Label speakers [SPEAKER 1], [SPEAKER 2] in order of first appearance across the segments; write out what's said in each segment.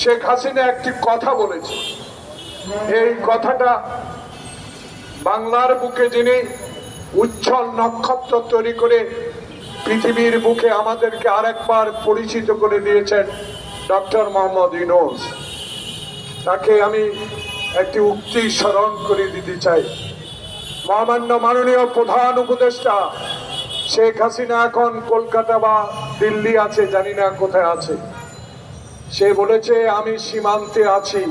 [SPEAKER 1] শেখ হাসিনা একটি কথা বলেছে। এই কথাটা বাংলার বুকে যিনি উজ্জ্বল নক্ষত্র তৈরি করে পৃথিবীর বুকে আমাদেরকে আরেকবার পরিচিত করে দিয়েছেন ডক্টর মোহাম্মদ ইনোজ তাকে আমি একটি উক্তি স্মরণ করে দিতে চাই। মহামান্য মাননীয় প্রধান উপদেষ্টা, শেখ হাসিনা এখন কলকাতা বা দিল্লি আছে, জানি না কোথায় আছে। সে বলেছে আমি সীমান্তে আছি।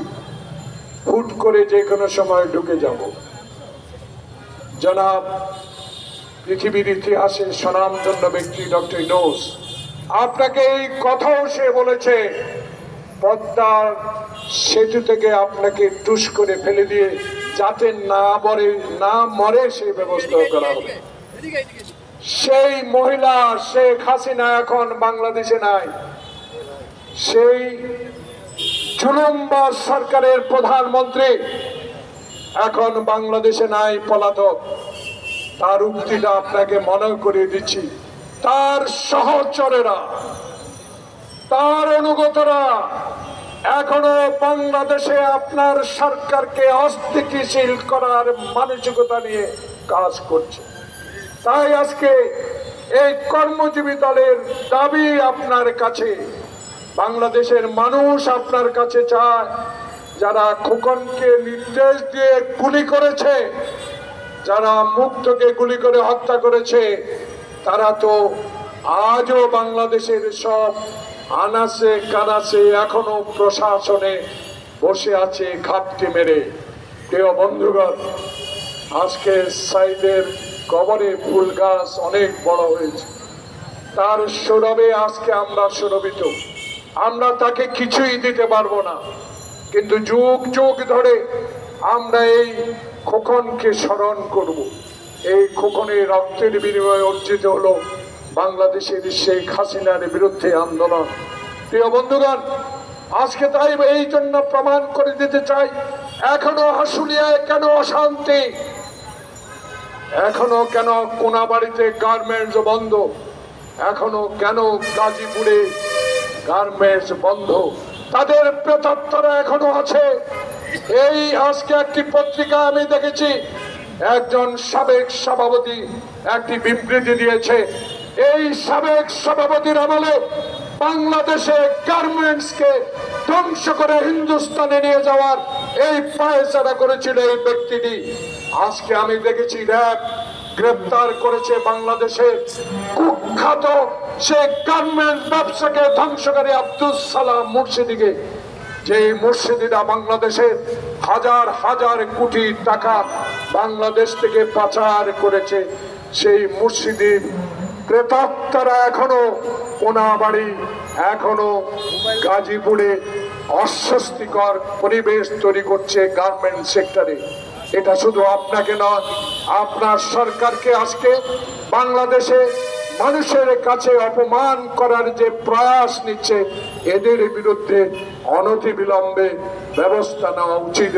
[SPEAKER 1] হুট করে যে কোনো সময় ঢুকে যাব। জনাব পৃথিবীর ইতিহাসে স্বনামধন্য ব্যক্তি ডক্টর ইনোস আপনাকে এই কথাও সে বলেছে পদ্মার সেতু থেকে আপনাকে টুস করে ফেলে দিয়ে যাতে না মরে না মরে সেই ব্যবস্থা করা হবে। সেই মহিলা শেখ হাসিনা এখন বাংলাদেশে নাই। সেই জুলুমবাজ সরকারের প্রধানমন্ত্রী এখন বাংলাদেশে নাই পলাতক। তার উক্তিটা আপনাকে মনে করিয়ে দিচ্ছি। তার সহচরেরা, তার অনুগতরা এখনও বাংলাদেশে আপনার সরকারকে অস্থিতিশীল করার মানসিকতা নিয়ে কাজ করছে। তাই আজকে এই কর্মজীবী দলের দাবি আপনার কাছে। বাংলাদেশের মানুষ আপনার কাছে চায়, যারা খোকনকে নির্দেশ দিয়ে গুলি করেছে, যারা মুক্তকে গুলি করে হত্যা করেছে, তারা তো আজও বাংলাদেশের সব আনাসে কানাসে এখনও প্রশাসনে বসে আছে ঘাপটি মেরে। প্রিয় বন্ধুগণ, আজকে সাইদের কবরে ফুল গাছ অনেক বড় হয়েছে। তার সৌরভে আজকে আমরা সৌরভিত। আমরা তাকে কিছুই দিতে পারব না। কিন্তু যুগ যুগ ধরে আমরা এই খোকনকে স্মরণ করব। এই খোকনের রক্তের বিনিময়ে অর্জিত হলো বাংলাদেশের শেখ হাসিনার বিরুদ্ধে আন্দোলন। প্রিয় বন্ধুগণ, আজকে তাই এই জন্য প্রমাণ করে দিতে চাই, এখনও হাসুলিয়ায় কেন অশান্তি? এখনও কেন কোনাবাড়িতে গার্মেন্টস বন্ধ? এখনও কেন গাজীপুরে গার্মেন্টস বন্ধ। তাদের প্রেতাত্মারা এখনও আছে। এই আজকে একটি পত্রিকা আমি দেখেছি। একজন সাবেক সভাপতি একটি বিবৃতি দিয়েছে। এই সাবেক সভাপতির আমলে বাংলাদেশে গার্মেন্টসকে ধ্বংস করে হিন্দুস্তানে নিয়ে যাওয়ার এই পায়চারা করেছিল এই ব্যক্তিটি। আজকে আমি দেখেছি র্যাব গ্রেপ্তার করেছে বাংলাদেশের কুখ্যাত সে গার্মেন্ট ব্যবসাকে ধ্বংসকারী আব্দুল সালাম মুর্শিদিকে। যে মুর্শিদিরা বাংলাদেশের হাজার হাজার কোটি টাকা বাংলাদেশ থেকে পাচার করেছে, সেই মুর্শিদির প্রেতাত্মারা এখনও কোনাবাড়ি এখনও গাজীপুরে অস্বস্তিকর পরিবেশ তৈরি করছে গার্মেন্ট সেক্টরে। এটা শুধু আপনাকে নয়, আপনার সরকারকে আজকে বাংলাদেশে মানুষের কাছে অপমান করার যে প্রয়াস নিচ্ছে, এদের বিরুদ্ধে অনতিবিলম্বে ব্যবস্থা নেওয়া উচিত